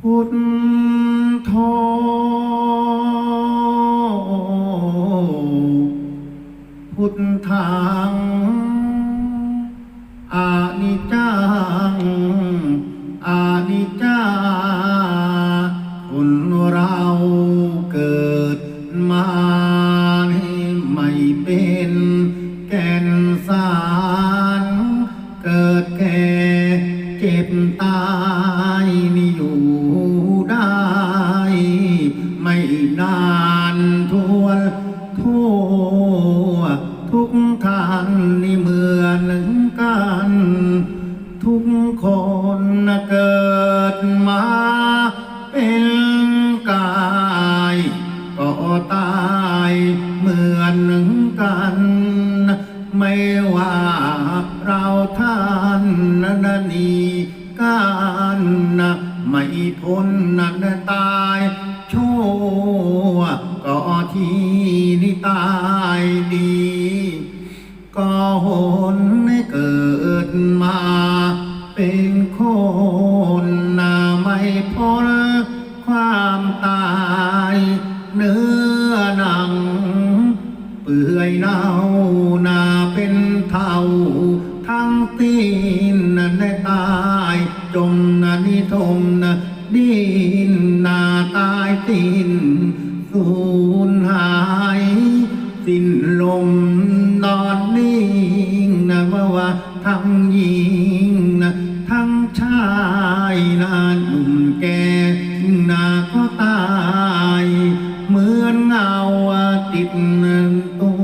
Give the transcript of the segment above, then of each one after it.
พุทโธพุทธา ดมาเป็นกายก็ตายเหมือนกัน ไม่ว่าเราท่านนันนีกันนะไม่พ้นนั้นตายชั่วก็ที่นี่ตายดี ก็หนให้เกิดมา ดินนาตายตินสูญหาย สิ้นลมนอนนิ่งนะว่าว่าทั้งหญิงนะทั้งชายนะหนุ่มแก่นาก็ตายเหมือนเงาติดตั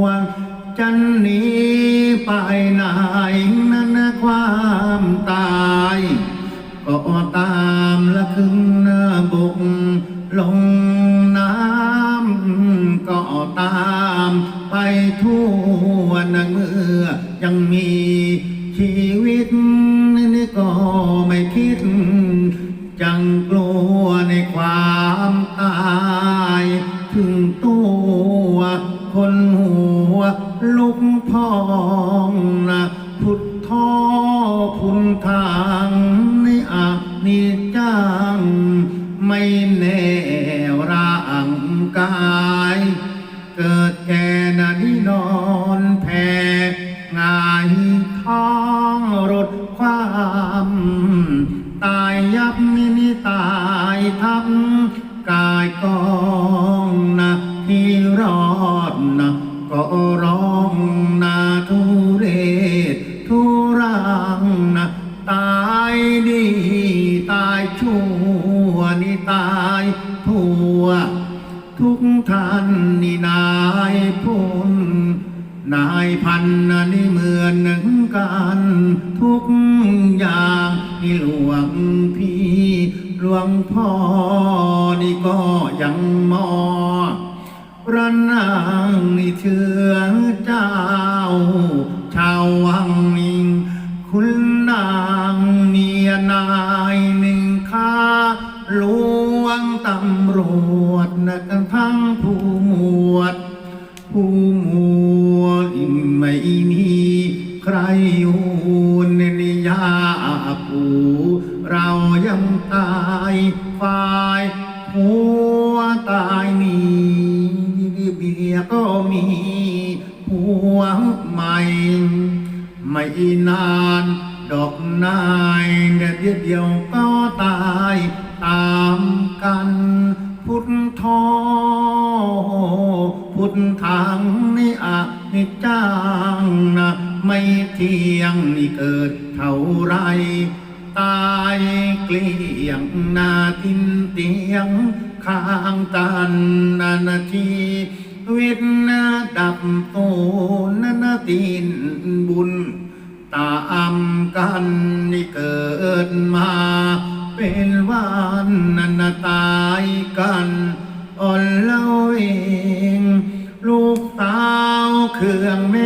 วจันนี้ไปไหนนั้นนะความตาย ก็ตาม ลงน้ำก็ตาม ไปทั่วนะเมื่อยังมี งายท้องรถความตายยับมินิตายทับกายกองนะที่รอดนะก็ร้อ มีผัวใหม่ ไม่นานดอกนายเดียวเดียวก็ตายตามกัน พุทธทอพุทธังนี่อะนิจังนะไม่เที่ยงนี่เกิดเท่าไรตายเกลี้ยงนาทินเตียงข้างกันนานาที วิทนาดับโตนนาตินบุญ ตามกันนี่เกิดมา เป็นวันนันตายกันอ่อนเล่าเอง ลูกสาวเครื่องแม่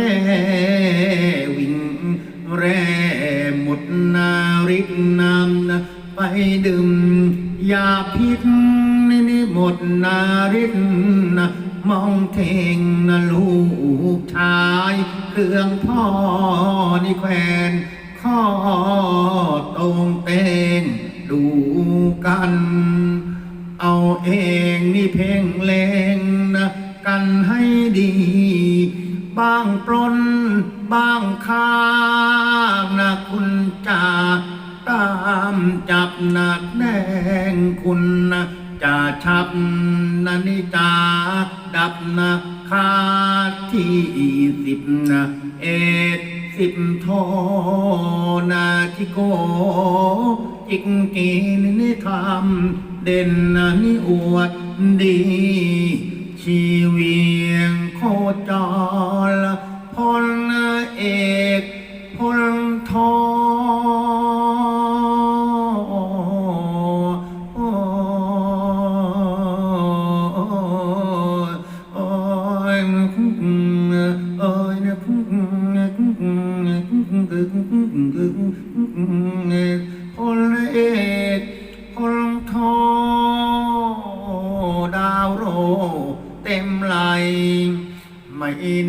องเองดูกัน เอาเองนี่เพ่งเลงนะกันให้ดี บ้างปรนบ้างค้างนะคุณจ่าตามจับหนักแน่งคุณนะจะชับนันิจาดับนะคาที่สิบนะเอ็ด สิบโทนาทิโก จิกกีนิธรรม เด่นนนิอวดดี ชีเวียงโคจรพลเอก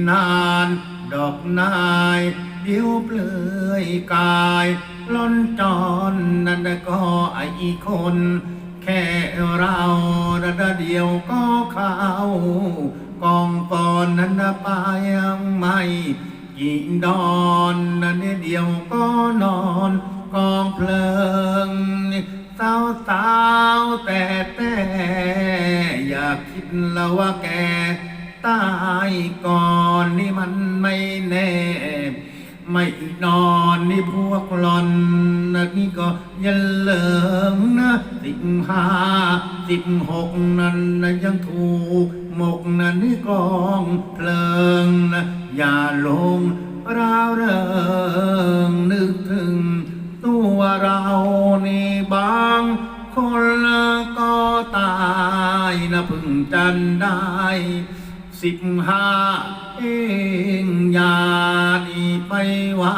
นานดอกนายเดียวเปลือยกายล้นจอนนั่นก็ไอคน แค่เราระเดียวก็เข้ากองปอนนั้นไปยังไม่ยิงดอนนั่นเดียวก็นอนกองเพลิงสาวสาวแต่แต่ อยากคิดแล้วว่าแก ตายก่อนนี่มันไม่แน่ ไม่นอนนี่พวกหลอนนะนี่ก็ยันเหลิงนะสิบห้าสิบหกนั้นนะยังถูกหมกนะนี่กองเพลิงนะอย่าลงราวเริงนึกถึง ตัวเรานี่บางคนก็ตายนะพึ่งจันได้ สิบห้าเองยาดีไปว่า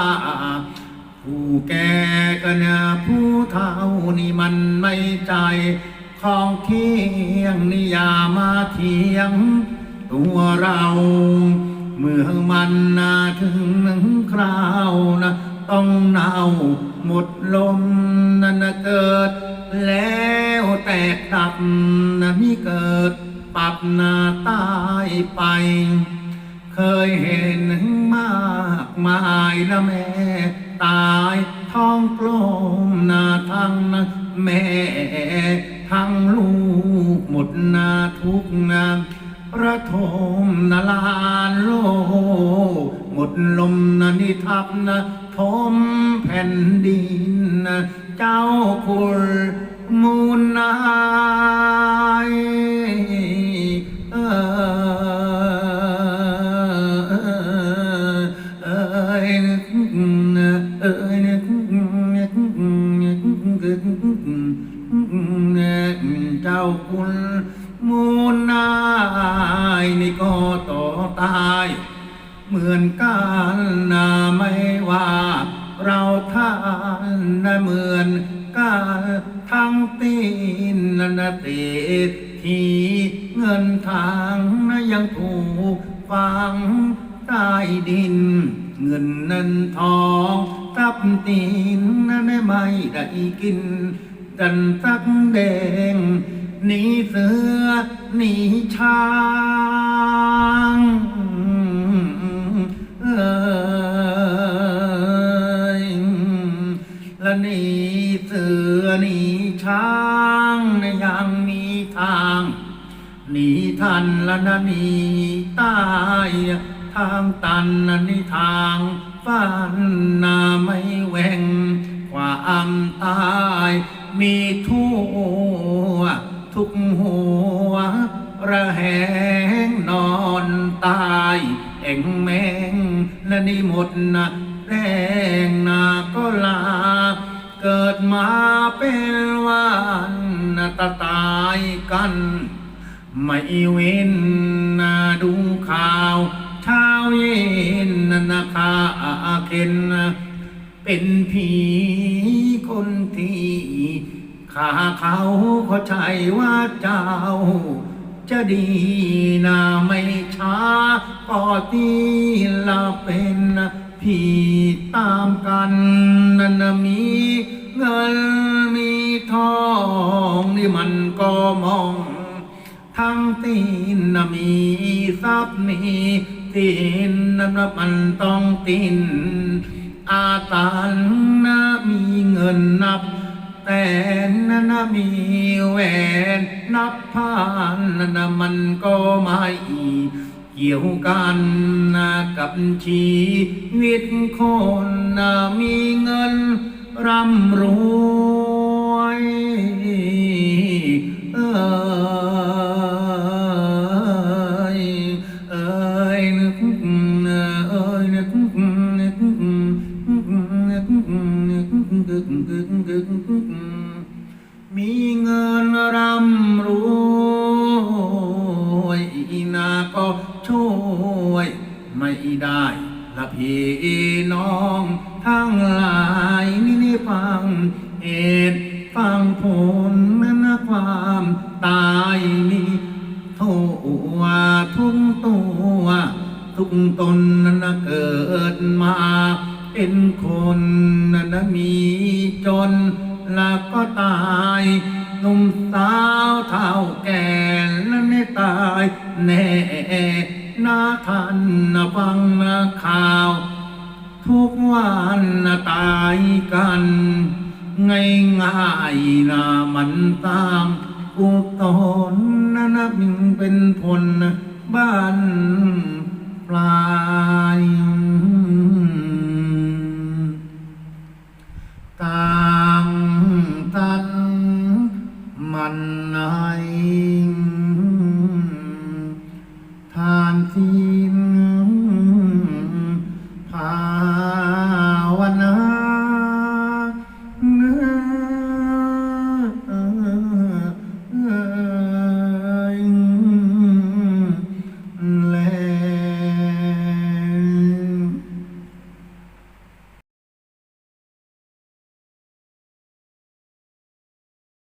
ผู้แก่กันนะผู้เฒ่านี่มันไม่ใจ ของเที่ยงนี่อย่ามาเทียง ตัวเรา เมื่อมันนาถึงหนึ่งคราวนะ ต้องเน่าหมดลมนั่นนะเกิด แล้วแตกดับนะมีเกิด ปับหน้าตายไป เคยเห็นมากมายนะแม่ตายท้องกลมหน้าทั้งแม่ทั้งลูกหมดหน้าทุกนาระทมนาลานโลกหมดลมนานิทับนะทมแผ่นดินนะเจ้าคุณมูลนา เราท่านนะเหมือนกันทั้งตีนนะเตดทีเงินทางนะยังถูกฝังใต้ดิน เงินนั้นทองทับตีนนั้นไม่ได้กินกันสักแดงหนีเสือหนีช้าง คันละนนีตายทางตันนี่ทางฝันนาไม่แหวงความตายมีทั่วทุกหัว ระแหงนอนตายเอ็งแมงและนี่หมดนะแรงนาก็ลา เกิดมาเป็นวันนะตายกัน ไม่เว้นนาดูข่าวเช้าเย็นนานคาเข็นเป็นผีคนที่ข้าเขาเขาใจว่าเจ้า จะดีนาไม่ช้าก็ตีละเป็นผีตามกันนันมีเงินมีทองนี่มันก็มอง ทั้งตีนนะมีทรัพย์มีตีนนะมันต้องตีนอาตานนะมีเงินนับ แต่นั้นะมีแหวนนับพันนั้นะมันก็ไม่เกี่ยวกันนะกับชีวิตคนนะมีเงินร่ำรวย เอย ทุกตนนั้นนะเกิดมา เป็นคนนั้นนะมีจนแล้วก็ตายหนุ่มสาวเท่าแก่แล้วไม่ตายแน่นาทันนะฟังนะข่าว ทุกวันนะตายกัน ง่ายง่ายๆนะมันตามอุตนนะนะมิงเป็นผลบ้าน ปลาย